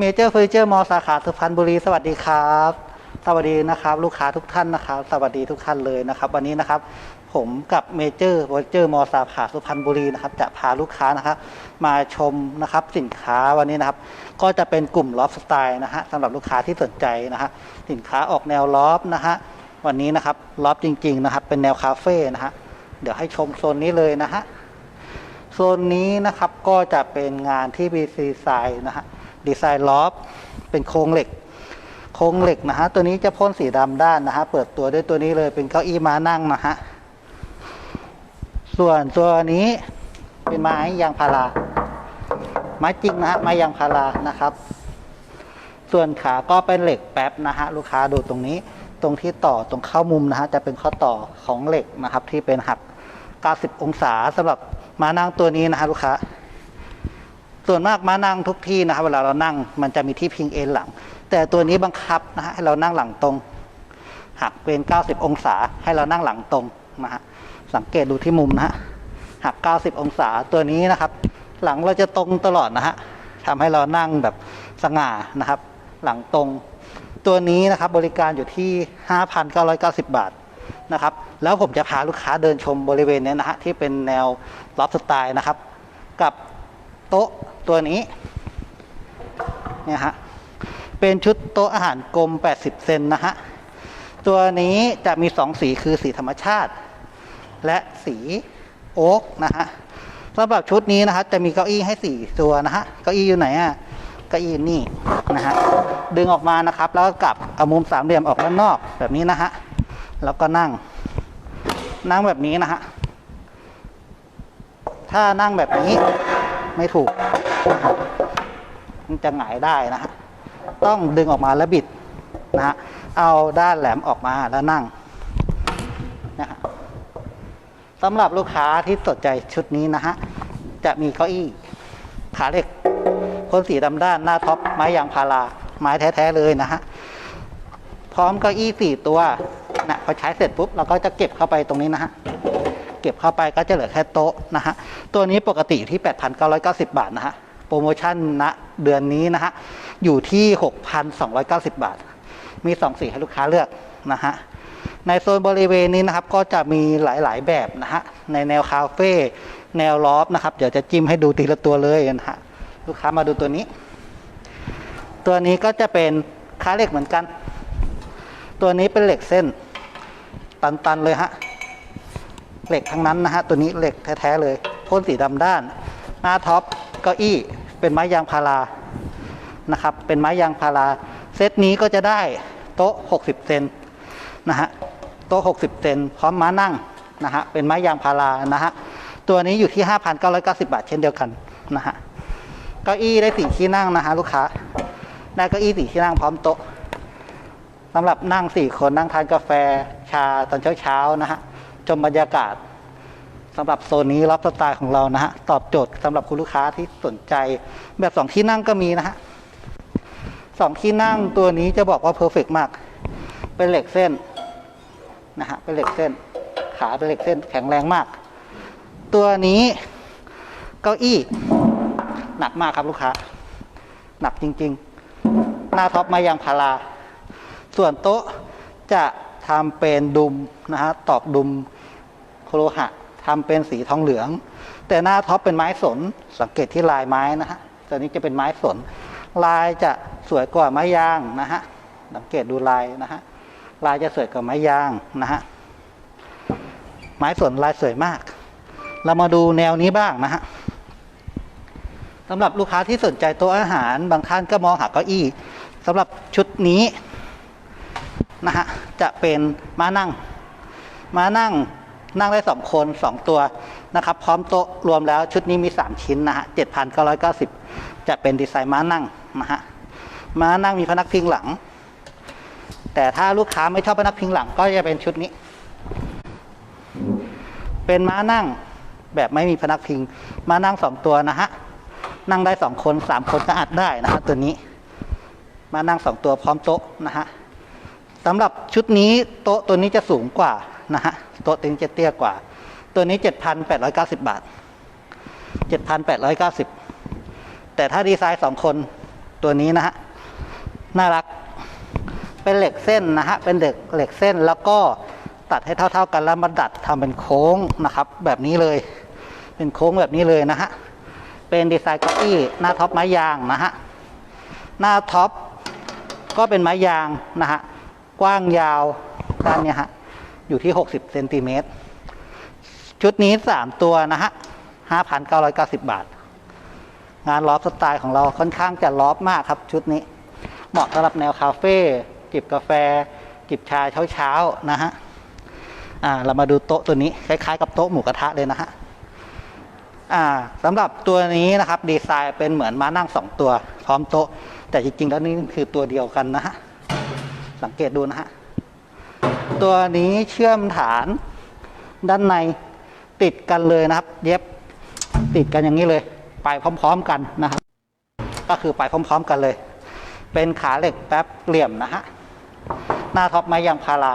เมเจอร์เฟอร์นิเจอร์มอสาขาสุพรรณบุรีสวัสดีครับ สวัสดีนะครับ ลูกค้าทุกท่านนะครับ สวัสดีทุกท่านเลยนะครับ วันนี้นะครับ ผมกับเมเจอร์เฟอร์นิเจอร์มอสาขาสุพรรณบุรีนะครับ จะพาลูกค้านะครับ มาชมนะครับสินค้าวันนี้นะครับ ก็จะเป็นกลุ่มลอฟสไตล์นะฮะสำหรับลูกค้าที่สนใจนะฮะสินค้าออกแนวลอฟนะฮะวันนี้นะครับลอฟจริง ๆ นะครับ เป็นแนวคาเฟ่นะฮะเดี๋ยวให้ชมโซนนี้เลยนะฮะโซนนี้นะครับก็จะเป็นงานที่มีดีไซน์นะฮะ ดีไซน์ล็อบเป็นโครงเหล็ก โครงเหล็กนะฮะตัวนี้จะพ่นสีดำด้านนะฮะเปิดตัวด้วยตัวนี้เลยเป็นเก้าอี้ม้านั่งนะฮะส่วนตัวนี้เป็นไม้ยางพาราไม้จริงนะฮะไม้ยางพารานะครับ ส่วนขาก็เป็นเหล็กแป๊บนะฮะลูกค้าดูตรงนี้ตรงที่ต่อตรงเข้ามุมนะฮะจะเป็นข้อต่อของเหล็กนะครับ ที่เป็นหัก 90 องศาสำหรับม้านั่งตัวนี้นะฮะลูกค้า ส่วนมากม้านั่งทุกที่นะครับเวลาเรานั่งมันจะมีที่พิงเอ็นหลัง แต่ตัวนี้บังคับนะฮะให้เรานั่งหลังตรง หักเป็น 90 องศาให้เรานั่งหลังตรงนะฮะสังเกตดูที่มุมนะฮะหัก 90 องศาตัวนี้นะครับ หลังเราจะตรงตลอดนะฮะทำให้เรานั่งแบบสง่านะครับ หลังตรง ตัวนี้นะครับบริการอยู่ที่ 5,990 บาทนะครับ แล้วผมจะพาลูกค้าเดินชมบริเวณนี้นะฮะที่เป็นแนวล็อบสไตล์นะครับ กับ โต๊ะตัวนี้เนี่ยฮะเป็นชุดโต๊ะอาหารกลม 80 เซนนะฮะ ตัวนี้จะมีสองสีคือสีธรรมชาติ และสีโอ๊กนะฮะสำหรับชุดนี้นะฮะจะมีเก้าอี้ให้สี่ตัวนะฮะ เก้าอี้อยู่ไหนอะ เก้าอี้นี่นะฮะ ดึงออกมานะครับ แล้วก็กลับเอามุมสามเหลี่ยมออกด้านนอกแบบนี้นะฮะ แล้วก็นั่ง นั่งแบบนี้นะฮะ ถ้านั่งแบบนี้ ไม่ถูกมันจะหงายได้นะฮะต้องดึงออกมาแล้วบิดนะฮะเอาด้านแหลมออกมาแล้วนั่งนะฮะสำหรับลูกค้าที่สนใจชุดนี้นะฮะจะมีเก้าอี้ขาเหล็กพ่นสีดำด้านหน้าท็อปไม้ยางพาราไม้แท้ๆเลยนะฮะพร้อมเก้าอี้สี่ตัวนะพอใช้เสร็จปุ๊บเราก็จะเก็บเข้าไปตรงนี้นะฮะ ก็บเข้าไปก็จะเหลือแค่โต๊ะนะฮะตัวนี้ปกติอยู่ที่ 8,990 บาทนะฮะโปรโมชั่นณเดือนนี้นะฮะอยู่ที่ 6,290 บาท มี 2 สีให้ลูกค้าเลือกนะฮะในโซนบริเวณนี้นะครับก็จะมีหลายๆแบบนะฮะในแนวคาเฟ่แนวลอฟนะครับเดี๋ยวจะจิ้มให้ดูทีละตัวเลยนะฮะลูกค้ามาดูตัวนี้ ตัวนี้ก็จะเป็นค้าเหล็กเหมือนกัน ตัวนี้เป็นเหล็กเส้นตันๆเลยฮะ เหล็กทั้งนั้นนะฮะตัวนี้เหล็กแท้ๆเลยพ่นสีดำด้าน หน้าท็อปเก้าอี้เป็นไม้ยางพารานะครับเป็นไม้ยางพาราเซตนี้ก็จะได้โต๊ะ 60 เซนนะฮะโต๊ะ 60 เซนพร้อมม้านั่งนะฮะเป็นไม้ยางพารานะฮะตัวนี้อยู่ที่ 5,990 บาทเช่นเดียวกันนะฮะเก้าอี้ได้สี่ที่นั่งนะฮะลูกค้าได้เก้าอี้สี่ที่นั่งพร้อมโต๊ะสำหรับนั่งสี่คนนั่งทานกาแฟชาตอนเช้าๆนะฮะ ชมบรรยากาศสำหรับโซนนี้รับสไตล์ของเรานะฮะตอบโจทย์สำหรับคุณลูกค้าที่สนใจ แบบสองที่นั่งก็มีนะฮะสองที่นั่งตัวนี้จะบอกว่าเพอร์เฟกมาก เป็นเหล็กเส้นนะฮะเป็นเหล็กเส้น ขาเป็นเหล็กเส้นแข็งแรงมาก ตัวนี้เก้าอี้ หนักมากครับลูกค้า หนักจริง ๆ หน้าท็อปไม้ยางพาราส่วนโต๊ะจะทำเป็นดุมนะฮะตอกดุม โคโลหะทำเป็นสีทองเหลือง แต่หน้าท็อปเป็นไม้สน สังเกตที่ลายไม้นะฮะตัวนี้จะเป็นไม้สน ลายจะสวยกว่าไม้ยางนะฮะสังเกตดูลายนะฮะลายจะสวยกว่าไม้ยางนะฮะไม้สนลายสวยมาก เรามาดูแนวนี้บ้างนะฮะสำหรับลูกค้าที่สนใจโต๊ะอาหาร บางท่านก็มองหาเก้าอี้สำหรับชุดนี้นะฮะจะเป็นม้านั่ง ม้านั่ง นั่งได้สองคนสองตัวนะครับ พร้อมโต๊ะรวมแล้วชุดนี้มี 3 ชิ้นนะฮะเจ็ดพันเก้าร้อยเก้าสิบจะเป็นดีไซน์ม้านั่งนะฮะม้านั่งมีพนักพิงหลัง แต่ถ้าลูกค้าไม่ชอบพนักพิงหลังก็จะเป็นชุดนี้ เป็นม้านั่งแบบไม่มีพนักพิง ม้านั่งสองตัวนะฮะนั่งได้สองคนสามคนก็อัดได้นะฮะตัวนี้ มานั่งสองตัวพร้อมโต๊ะนะฮะสำหรับชุดนี้โต๊ะตัวนี้จะสูงกว่า นะฮะโต๊ะตัวนี้จะเตี้ยกว่า ตัวนี้เจ็ดพันแปดร้อยเก้าสิบบาทเจ็ดพันแปดร้อยเก้าสิบแต่ถ้าดีไซน์สองคนตัวนี้นะฮะน่ารักเป็นเหล็กเส้นนะฮะเป็นเหล็กเหล็กเส้นแล้วก็ตัดให้เท่า ๆกันแล้วมาดัดทำเป็นโค้งนะครับ แบบนี้เลย เป็นโค้งแบบนี้เลยนะฮะเป็นดีไซน์เก้าอี้หน้าท็อปไม้ยางนะฮะหน้าท็อปก็เป็นไม้ยางนะฮะกว้างยาวด้านนี้ฮะ อยู่ที่ 60เซนติเมตรชุดนี้ 3 ตัวนะฮะ 5,990 บาท งานลอฟสไตล์ของเราค่อนข้างจะลอฟมากครับชุดนี้ เหมาะสำหรับแนวคาเฟ่จิบกาแฟ จิบชาเช้าๆนะฮะอ่าเรามาดูโต๊ะตัวนี้ คล้ายๆ กับโต๊ะหมูกระทะเลยนะฮะอ่าสำหรับตัวนี้นะครับ ดีไซน์เป็นเหมือนมานั่งสองตัว พร้อมโต๊ะ แต่จริงๆ แล้วนี่คือตัวเดียวกันนะฮะ สังเกตดูนะฮะ ตัวนี้เชื่อมฐานด้านในติดกันเลยนะครับ เย็บติดกันอย่างนี้เลย ไปพร้อม ๆกันนะครับ ก็คือไปพร้อม ๆ กันเลย เป็นขาเหล็กแป๊บเหลี่ยมนะฮะหน้าท็อปไม้ยางพารา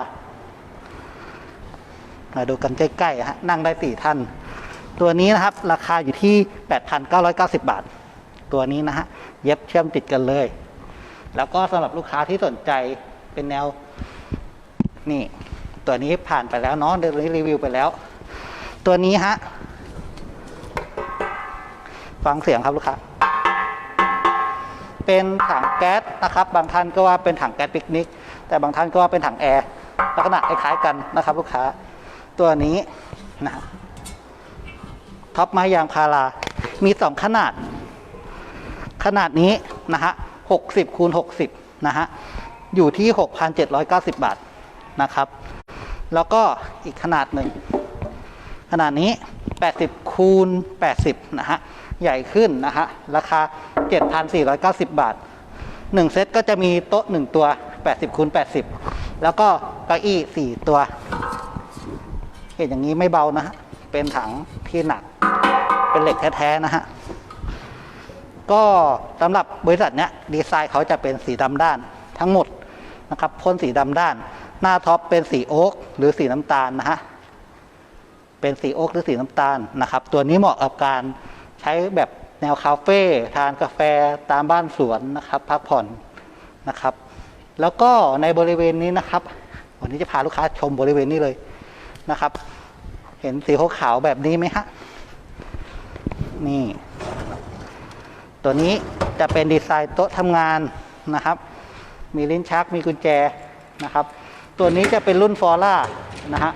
มาดูกันใกล้ๆฮะนั่งได้สี่ท่าน ตัวนี้นะครับ ราคาอยู่ที่ 8,990 บาท ตัวนี้นะฮะเย็บเชื่อมติดกันเลย แล้วก็สำหรับลูกค้าที่สนใจเป็นแนว นี่ตัวนี้ผ่านไปแล้วเนาะเดี๋ยวนี้รีวิวไปแล้ว ตัวนี้ฮะฟังเสียงครับลูกค้าเป็นถังแก๊สนะครับ บางท่านก็ว่าเป็นถังแก๊สปิกนิก แต่บางท่านก็ว่าเป็นถังแอร์ลักษณะคล้ายๆกันนะครับ ลูกค้า ตัวนี้นะท็อปไม้ยางพารา มีสองขนาด ขนาดนี้นะฮะหกสิบคูณหกสิบนะฮะ อยู่ที่หกพันเจ็ดร้อยเก้าสิบบาท นะครับ แล้วก็อีกขนาดหนึ่ง ขนาดนี้ 80 คูณ 80 นะฮะ ใหญ่ขึ้นนะฮะ ราคา 7,490 บาท 1 เซตก็จะมีโต๊ะ 1 ตัว 80 คูณ 80 แล้วก็เก้าอี้ 4 ตัว เห็นอย่างนี้ไม่เบานะฮะ เป็นถังที่หนัก เป็นเหล็กแท้ๆนะฮะก็สำหรับบริษัทเนี้ยดีไซน์เขาจะเป็นสีดำด้านทั้งหมดนะครับพ่นสีดำด้าน หน้าท็อปเป็นสีโอ๊กหรือสีน้ำตาลนะฮะ เป็นสีโอ๊กหรือสีน้ำตาลนะครับ ตัวนี้เหมาะกับการใช้แบบแนวคาเฟ่ทานกาแฟตามบ้านสวนนะครับพักผ่อนนะครับ แล้วก็ในบริเวณนี้นะครับ วันนี้จะพาลูกค้าชมบริเวณนี้เลยนะครับ เห็นสีขาวแบบนี้ไหมฮะ นี่ ตัวนี้จะเป็นดีไซน์โต๊ะทำงานนะครับ มีลิ้นชักมีกุญแจนะครับ ตัวนี้จะเป็นรุ่นฟอร่านะฮะ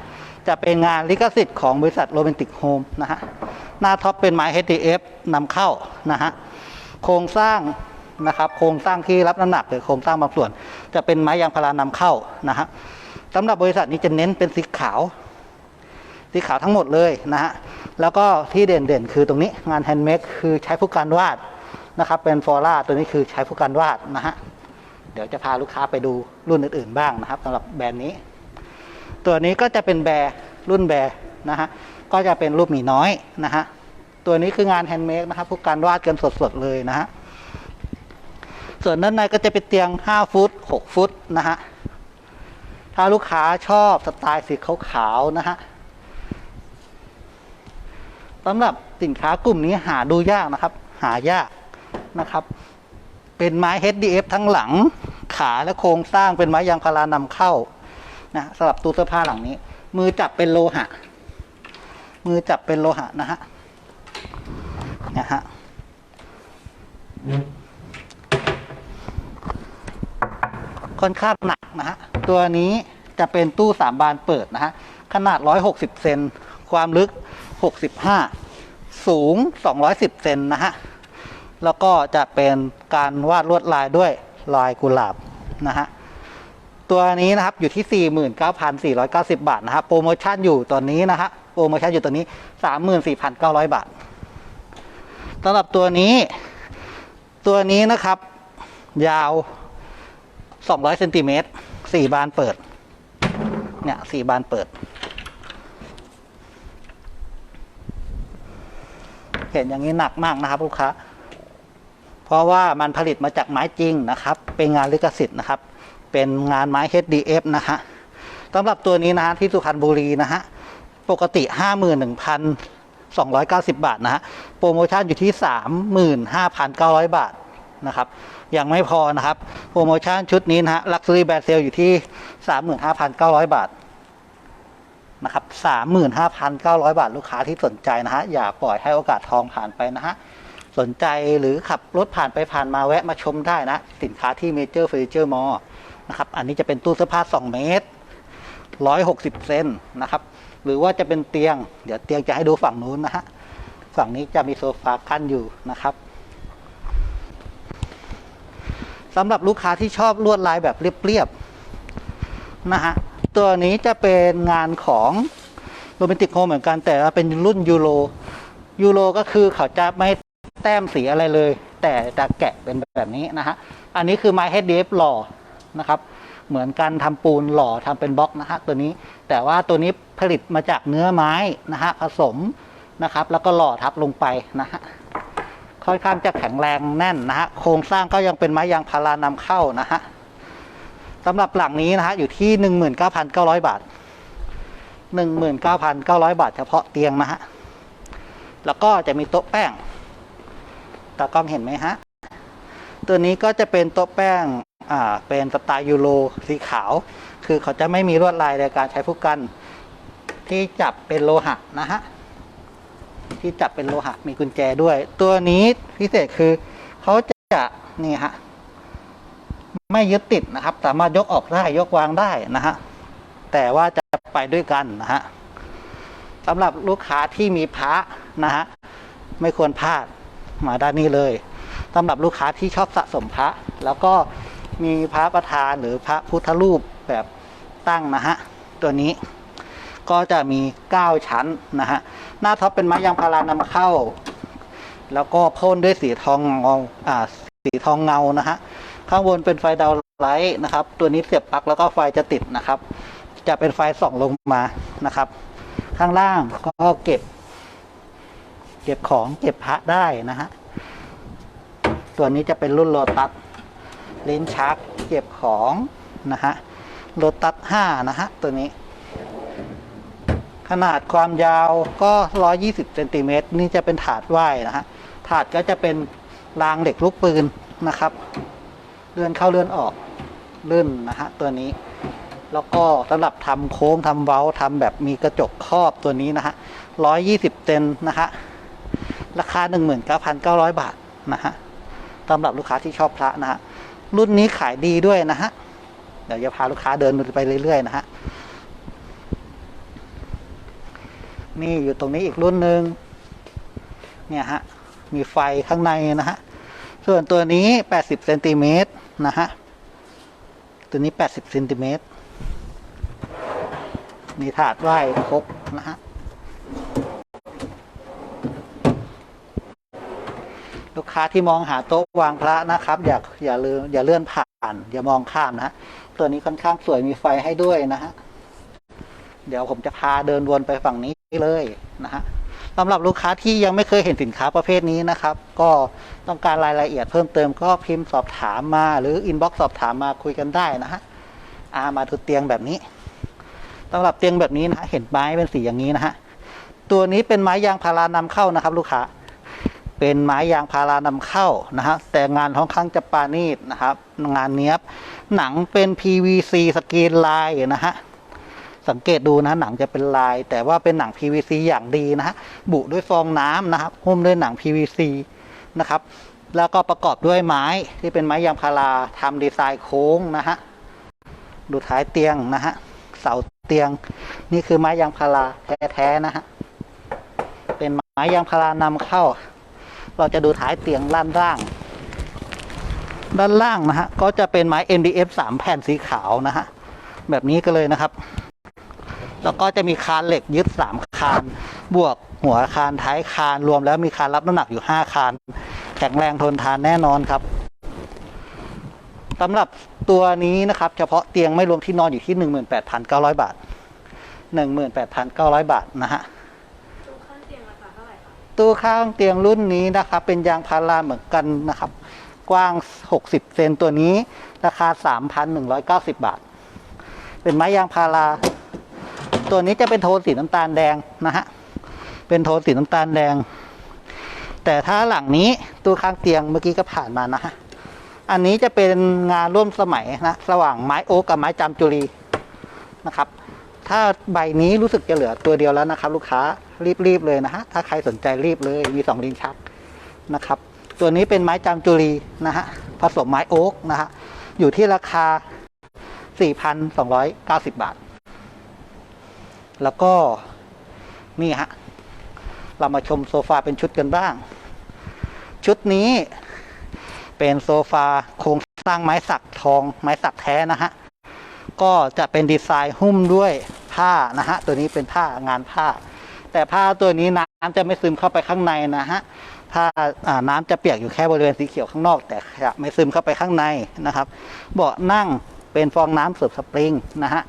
จะเป็นงานลิขสิทธิ์ของบริษัทโรแมนติกโฮมนะฮะหน้าท็อปเป็นไม้ HDF นำเข้านะฮะโครงสร้างนะครับโครงสร้างที่รับน้ำหนักหรือโครงสร้างบางส่วน จะเป็นไม้ยางพารานำเข้านะฮะสำหรับบริษัทนี้จะเน้นเป็นสีขาว สีขาวทั้งหมดเลยนะฮะแล้วก็ที่เด่นๆ คือตรงนี้งานแฮนด์เมดคือใช้ผู้การวาดนะครับเป็นฟอร่าตัวนี้คือใช้ผู้การวาดนะฮะ เดี๋ยวจะพาลูกค้าไปดูรุ่นอื่นๆบ้างนะครับสำหรับแบรนด์นี้ ตัวนี้ก็จะเป็นแบร์รุ่นแบร์นะฮะก็จะเป็นรูปหมีน้อยนะฮะตัวนี้คืองานแฮนด์เมดนะครับผู้การวาดกันสดๆเลยนะฮะส่วนด้านในก็จะเป็นเตียง 5 ฟุต 6 ฟุตนะฮะถ้าลูกค้าชอบสไตล์สีขาวๆนะฮะสำหรับสินค้ากลุ่มนี้หาดูยากนะครับ หายากนะครับ เป็นไม้ HDF ทั้งหลัง ขาและโครงสร้างเป็นไม้ยางพารานำเข้านะสำหรับตู้เสื้อผ้าหลังนี้ มือจับเป็นโลหะ มือจับเป็นโลหะนะฮะนะฮะค่อนข้างหนักนะฮะตัวนี้จะเป็นตู้สามบานเปิดนะฮะขนาด 160 เซน ความลึก 65 สูง 210 เซนนะฮะ แล้วก็จะเป็นการวาดลวดลายด้วย ลายกุหลาบนะฮะตัวนี้นะครับอยู่ที่ 49,490 บาทนะฮะโปรโมชั่นอยู่ตอนนี้นะฮะโปรโมชั่นอยู่ตอนนี้ 34,900 บาทสำหรับตัวนี้ ตัวนี้นะครับ ยาว 200เซนติเมตร4บานเปิด เนี่ย4บานเปิด เห็นอย่างนี้หนักมากนะครับลูกค้า เพราะว่ามันผลิตมาจากไม้จริงนะครับ เป็นงานลิขสิทธิ์นะครับ เป็นงานไม้ HDF นะฮะสำหรับตัวนี้นะฮะที่สุพรรณบุรีนะฮะปกติ 51,290 บาทนะฮะโปรโมชั่นอยู่ที่ 35,900 บาทนะครับยังไม่พอนะครับโปรโมชั่นชุดนี้นะฮะ Luxury Band Sale อยู่ที่ 35,900 บาทนะครับ35,900 บาทลูกค้าที่สนใจนะฮะอย่าปล่อยให้โอกาสทองผ่านไปนะฮะ สนใจหรือขับรถผ่านไปผ่านมาแวะมาชมได้นะ สินค้าที่ Major Furniture Mall นะครับ อันนี้จะเป็นตู้เสื้อผ้า 2 เมตร 160 เซนนะครับ หรือว่าจะเป็นเตียง เดี๋ยวเตียงจะให้ดูฝั่งนู้นนะฮะ ฝั่งนี้จะมีโซฟากั้นอยู่นะครับสำหรับลูกค้าที่ชอบลวดลายแบบเรียบๆนะฮะ ตัวนี้จะเป็นงานของโรแมนติกโฮมเหมือนกันแต่เป็นรุ่นยูโรยูโรก็คือเขาจะไม่ แต้มสีอะไรเลย แต่จะแกะเป็นแบบนี้นะฮะ อันนี้คือไม้ HDF หล่อนะครับ เหมือนกันทำปูนหล่อทำเป็นบล็อกนะฮะตัวนี้ แต่ว่าตัวนี้ผลิตมาจากเนื้อไม้นะฮะผสมนะครับ แล้วก็หล่อทับลงไปนะฮะ ค่อนข้างจะแข็งแรงแน่นนะฮะ โครงสร้างก็ยังเป็นไม้ยางพารานำเข้านะฮะสำหรับหลังนี้นะฮะอยู่ที่หนึ่งหมื่นเก้าพันเก้าร้อยบาทหนึ่งหมื่นเก้าพันเก้าร้อยบาท เฉพาะเตียงนะฮะ แล้วก็จะมีโต๊ะแป้ง ตากล้องเห็นไหมฮะ ตัวนี้ก็จะเป็นโต๊ะแป้งอ่าเป็นสไตล์ยูโรสีขาว คือเขาจะไม่มีลวดลายในการใช้ผู้กัน ที่จับเป็นโลหะนะฮะที่จับเป็นโลหะมีกุญแจด้วย ตัวนี้พิเศษคือเขาจะนี่ฮะไม่ยึดติดนะครับ สามารถยกออกได้ยกวางได้นะฮะแต่ว่าจะไปด้วยกันนะฮะสำหรับลูกค้าที่มีพระนะฮะไม่ควรพลาด มาด้านนี้เลยสำหรับลูกค้าที่ชอบสะสมพระ แล้วก็มีพระประธานหรือพระพุทธรูปแบบตั้งนะฮะตัวนี้ก็จะมี 9 ชั้นนะฮะหน้าท็อปเป็นไม้ยางพารานำเข้า แล้วก็พ่นด้วยสีทองเงาอ่าสีทองเงานะฮะข้างบนเป็นไฟดาวไลท์นะครับ ตัวนี้เสียบปลั๊กแล้วก็ไฟจะติดนะครับ จะเป็นไฟส่องลงมานะครับ ข้างล่างก็เก็บ เก็บของเก็บพระได้นะฮะ ตัวนี้จะเป็นรุ่นโลตัสลิ้นชัก เก็บของนะฮะโลตัสห้านะฮะ ตัวนี้ ขนาดความยาวก็ 120เซนติเมตรนี่จะเป็นถาดไหว้นะฮะ ถาดก็จะเป็นรางเหล็กลูกปืนนะครับ เลื่อนเข้าเลื่อนออกลื่นนะฮะตัวนี้ แล้วก็สำหรับทำโค้งทำเว้าทำแบบมีกระจกครอบตัวนี้นะฮะ120เซนนะฮะ ราคา 19,900 บาทนะฮะสำหรับลูกค้าที่ชอบพระนะฮะรุ่นนี้ขายดีด้วยนะฮะเดี๋ยวจะพาลูกค้าเดินไปเรื่อยๆนะฮะนี่อยู่ตรงนี้อีกรุ่นหนึ่งเนี่ยฮะมีไฟข้างในนะฮะส่วนตัวนี้ 80เซนติเมตรนะฮะตัวนี้ 80เซนติเมตรมีถาดไหว้ครบนะฮะ ลูก ค้าที่มองหาโต๊ะวางพระนะครับ อย่าอย่าลืมอย่าเลื่อนผ่าน อย่ามองข้ามนะตัวนี้ค่อนข้างสวยมีไฟให้ด้วยนะฮะเดี๋ยวผมจะพาเดินวนไปฝั่งนี้เลยนะฮะสำหรับลูกค้าที่ยังไม่เคยเห็นสินค้าประเภทนี้นะครับ ก็ต้องการรายละเอียดเพิ่มเติมก็พิมพ์สอบถามมา หรืออินบ็อกซ์สอบถามมาคุยกันได้นะฮะอามาดูเตียงแบบนี้สำหรับเตียงแบบนี้นะฮะเห็นไม้เป็นสีอย่างนี้นะฮะตัวนี้เป็นไม้ยางพารานำเข้านะครับ ลูกค้า เป็นไม้ยางพารานำเข้านะฮะแต่งานค่อนข้างจะปานีตนะครับงานเนี้ยบหนังเป็น PVC สกรีนลายนะฮะสังเกตดูนะหนังจะเป็นลาย แต่ว่าเป็นหนัง PVC อย่างดีนะฮะบุด้วยฟองน้ำนะครับหุ้มด้วยหนัง PVC นะครับแล้วก็ประกอบด้วยไม้ที่เป็นไม้ยางพาราทำดีไซน์โค้งนะฮะดูท้ายเตียงนะฮะเสาเตียง นี่คือไม้ยางพาราแท้ๆนะฮะเป็นไม้ยางพารานำเข้า เราจะดูท้ายเตียงด้านล่าง ด้านล่างนะฮะก็จะเป็นไม้ MDF 3 แผ่นสีขาวนะฮะแบบนี้ก็เลยนะครับ แล้วก็จะมีคานเหล็กยึดสามคาน บวกหัวคานท้ายคานรวมแล้วมีคานรับน้ำหนักอยู่ห้าคาน แข็งแรงทนทานแน่นอนครับสำหรับตัวนี้นะครับ เฉพาะเตียงไม่รวมที่นอนอยู่ที่หนึ่งหมื่นแปดพันเก้าร้อยบาทหนึ่งหมื่นแปดพันเก้าร้อยบาทนะฮะ ตู้ข้างเตียงรุ่นนี้นะครับ เป็นยางพาราเหมือนกันนะครับ กว้าง 60 เซนตัวนี้ ราคา 3,190 บาท เป็นไม้ยางพารา ตัวนี้จะเป็นโทนสีน้ำตาลแดงนะฮะ เป็นโทนสีน้ำตาลแดง แต่ถ้าหลังนี้ตู้ข้างเตียงเมื่อกี้ก็ผ่านมานะฮะ อันนี้จะเป็นงานร่วมสมัยนะ ระหว่างไม้โอ๊กกับไม้จามจุรีนะครับ ถ้าใบนี้รู้สึกจะเหลือตัวเดียวแล้วนะครับ ลูกค้ารีบๆเลยนะฮะถ้าใครสนใจรีบเลยมีสองลิ้นชักนะครับ ตัวนี้เป็นไม้จามจุรีนะฮะผสมไม้โอ๊กนะฮะอยู่ที่ราคา 4,290 บาท แล้วก็นี่ฮะเรามาชมโซฟาเป็นชุดกันบ้าง ชุดนี้เป็นโซฟาโครงสร้างไม้สักทองไม้สักแท้นะฮะ ก็จะเป็นดีไซน์หุ้มด้วยผ้านะฮะตัวนี้เป็นผ้างานผ้า แต่ผ้าตัวนี้น้ำจะไม่ซึมเข้าไปข้างในนะฮะผ้าน้ำจะเปียกอยู่แค่บริเวณสีเขียวข้างนอก แต่จะไม่ซึมเข้าไปข้างในนะครับเบาะนั่งเป็นฟองน้ำเสิร์ฟสปริงนะฮะ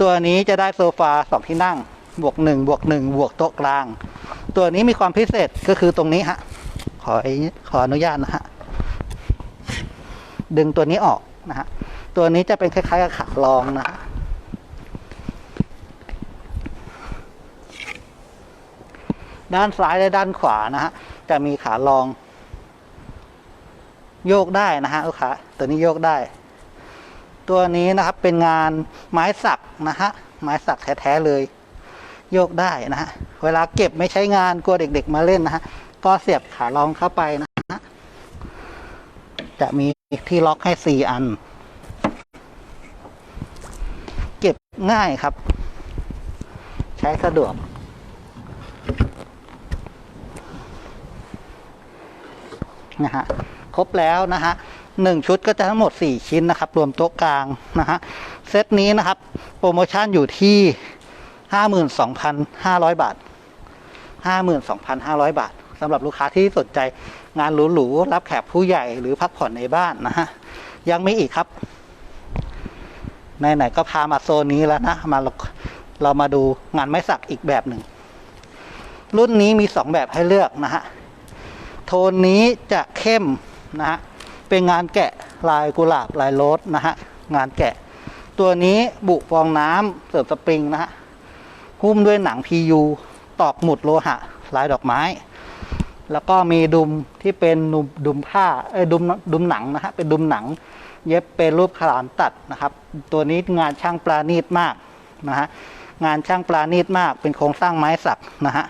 ตัวนี้จะได้โซฟาสองที่นั่งบวกหนึ่งบวกหนึ่งบวกโต๊ะกลาง ตัวนี้มีความพิเศษก็คือตรงนี้ฮะขอขออนุญาตนะฮะดึงตัวนี้ออกนะฮะ ตัวนี้จะเป็นคล้ายๆกับขารองนะฮะด้านซ้ายและด้านขวานะฮะจะมีขารอง โยกได้นะฮะลูกค้าตัวนี้โยกได้ ตัวนี้นะครับเป็นงานไม้สักนะฮะไม้สักแท้ๆเลย โยกได้นะฮะเวลาเก็บไม่ใช้งานกลัวเด็ก ๆ มาเล่นนะฮะก็เสียบขารองเข้าไปนะฮะจะมีที่ล็อกให้สี่อัน เก็บง่ายครับ ใช้สะดวก นะฮะ ครบแล้วนะฮะหนึ่งชุดก็จะทั้งหมดสี่ชิ้นนะครับ รวมโต๊ะกลางนะฮะ เซตนี้นะครับ โปรโมชั่นอยู่ที่ห้าหมื่นสองพันห้าร้อยบาทห้าหมื่นสองพันห้าร้อยบาทสำหรับลูกค้าที่สนใจงานหรูๆรับแขกผู้ใหญ่หรือพักผ่อนในบ้านนะฮะ ยังไม่อีกครับ ไหนๆก็พามาโซนนี้แล้วนะมาเราเรามาดูงานไม้สักอีกแบบหนึ่ง รุ่นนี้มีสองแบบให้เลือกนะฮะ โทนนี้จะเข้มนะฮะ เป็นงานแกะลายกุหลาบลายโรสนะฮะ งานแกะ ตัวนี้บุฟองน้ำเสร์ฟสปริงนะฮะ หุ้มด้วยหนัง PU ตอกหมุดโลหะ ลายดอกไม้ แล้วก็มีดุมที่เป็นดุมผ้าเอ้ดุมดุมหนังนะฮะ เป็นดุมหนัง เย็บเป็นรูปขลามตัดนะครับ ตัวนี้งานช่างปราณีตมากนะฮะงานช่างปราณีตมาก เป็นโครงสร้างไม้สักนะฮะ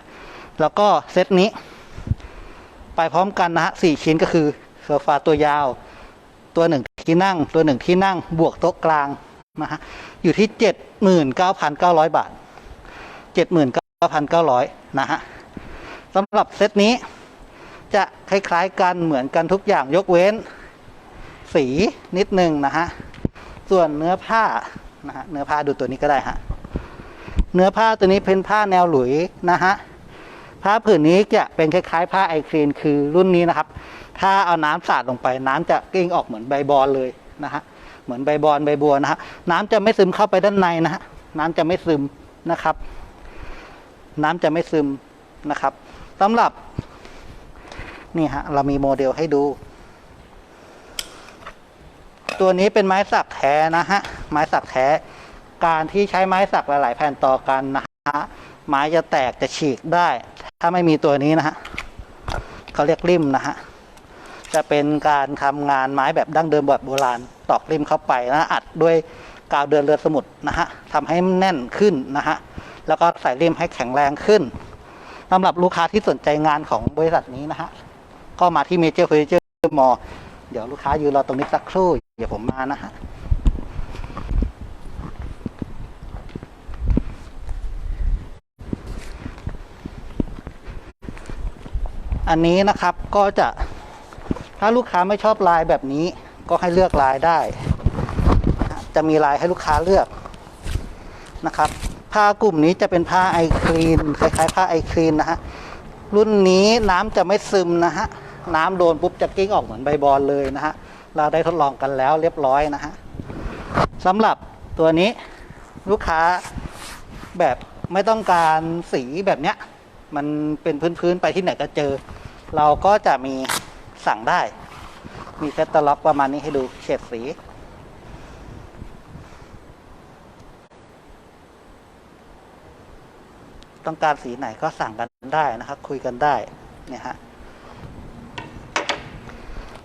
แล้วก็เซตนี้ ไปพร้อมกันนะฮะสี่ชิ้นก็คือโซฟาตัวยาว ตัวหนึ่งที่นั่ง ตัวหนึ่งที่นั่งบวกโต๊ะกลางนะฮะอยู่ที่เจ็ดหมื่นเก้าพันเก้าร้อยบาทเจ็ดหมื่นเก้าพันเก้าร้อยนะฮะสำหรับเซตนี้จะคล้ายๆกันเหมือนกันทุกอย่างยกเว้น สีนิดนึงนะฮะ ส่วนเนื้อผ้านะฮะเนื้อผ้าดูตัวนี้ก็ได้ฮะ เนื้อผ้าตัวนี้เป็นผ้าแนวหลุยนะฮะ ผ้าผืนนี้จะเป็นคล้ายๆ ผ้าไอคลีนคือรุ่นนี้นะครับ ถ้าเอาน้ำสาดลงไป น้ำจะกิ้งออกเหมือนใบบอลเลยนะฮะ เหมือนใบบอลใบบัวนะฮะ น้ำจะไม่ซึมเข้าไปด้านในนะฮะ น้ำจะไม่ซึมนะครับ น้ำจะไม่ซึมนะครับสำหรับนี่ฮะเรามีโมเดลให้ดู ตัวนี้เป็นไม้สักแท้นะฮะ ไม้สักแท้ การที่ใช้ไม้สักหลาย ๆ แผ่นต่อกันนะฮะ ไม้จะแตกจะฉีกได้ ถ้าไม่มีตัวนี้นะฮะเขาเรียกริมนะฮะ จะเป็นการทำงานไม้แบบดั้งเดิมแบบโบราณ ตอกริมเข้าไปนะอัดด้วยกาวเดือนเรือสมุทรนะฮะทำให้แน่นขึ้นนะฮะ แล้วก็ใส่ริมให้แข็งแรงขึ้นสำหรับลูกค้าที่สนใจงานของบริษัทนี้นะฮะ ก็มาที่เมเจอร์เฟอร์นิเจอร์มอเดี๋ยวลูกค้ายืนรอตรงนี้สักครู่ เดี๋ยวผมมานะฮะอันนี้นะครับก็จะถ้าลูกค้าไม่ชอบลายแบบนี้ก็ให้เลือกลายได้ จะมีลายให้ลูกค้าเลือกนะครับ ผ้ากลุ่มนี้จะเป็นผ้าไอคลีนคล้ายๆผ้าไอคลีนนะฮะรุ่นนี้น้ำจะไม่ซึมนะฮะน้ำโดนปุ๊บจะกิ้งออกเหมือนใบบอลเลยนะฮะ เราได้ทดลองกันแล้วเรียบร้อยนะฮะสำหรับตัวนี้ลูกค้าแบบไม่ต้องการสีแบบเนี้ย มันเป็นพื้นๆไปที่ไหนก็เจอ เราก็จะมีสั่งได้ มีแคตตาล็อกประมาณนี้ให้ดูเฉดสีต้องการสีไหนก็สั่งกันได้นะครับ คุยกันได้เนี่ยฮะ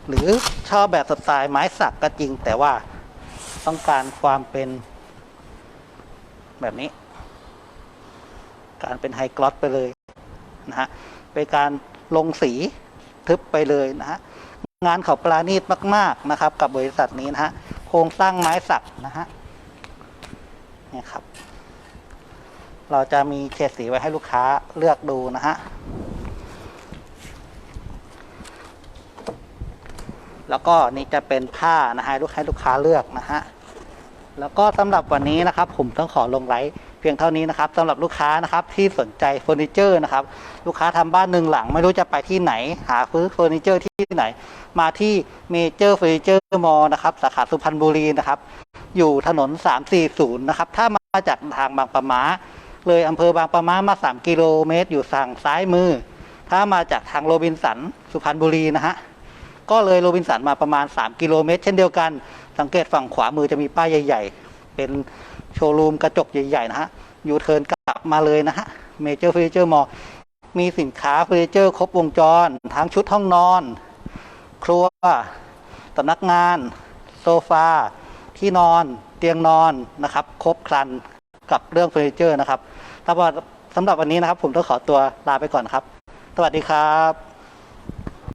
หรือชอบแบบสไตล์ไม้สักก็จริง แต่ว่าต้องการความเป็น แบบนี้ การเป็นไฮกลอสไปเลยนะฮะเป็นการลงสีทึบไปเลยนะฮะงานเขาปราณีตมาก ๆนะครับ กับบริษัทนี้นะฮะโครงสร้างไม้สักนะฮะนี่ครับ เราจะมีเฉดสีไว้ให้ลูกค้าเลือกดูนะฮะ แล้วก็นี่จะเป็นผ้านะฮะลูกให้ลูกค้าเลือกนะฮะแล้วก็สำหรับวันนี้นะครับผมต้องขอลงไลฟ์เพียงเท่านี้นะครับสำหรับลูกค้านะครับที่สนใจเฟอร์นิเจอร์นะครับลูกค้าทำบ้านหนึ่งหลัง ไม่รู้จะไปที่ไหน หาซื้อเฟอร์นิเจอร์ที่ไหน มาที่เมเจอร์เฟอร์นิเจอร์มอลนะครับสาขาสุพรรณบุรีนะครับ อยู่ถนน 340 นะครับ ถ้ามาจากทางบางปะมาเลยอำเภอบางปะมามา 3 กิโลเมตร อยู่ฝั่งซ้ายมือ ถ้ามาจากทางโรบินสันสุพรรณบุรีนะฮะ ก็เลยโรบินสันมาประมาณ 3 กิโลเมตร เช่นเดียวกัน สังเกตฝั่งขวามือจะมีป้ายใหญ่ ๆ เป็นโชว์รูมกระจกใหญ่ ๆ นะฮะยูเทิร์นกลับมาเลยนะฮะเมเจอร์เฟอร์นิเจอร์มอลมีสินค้าเฟอร์นิเจอร์ครบวงจร ทั้งชุดห้องนอน ครัวสำนักงาน โซฟา ที่นอนเตียงนอนนะครับ ครบครันกับเรื่องเฟอร์นิเจอร์นะครับสำหรับสำหรับวันนี้นะครับ ผมต้องขอตัวลาไปก่อนครับ สวัสดีครับ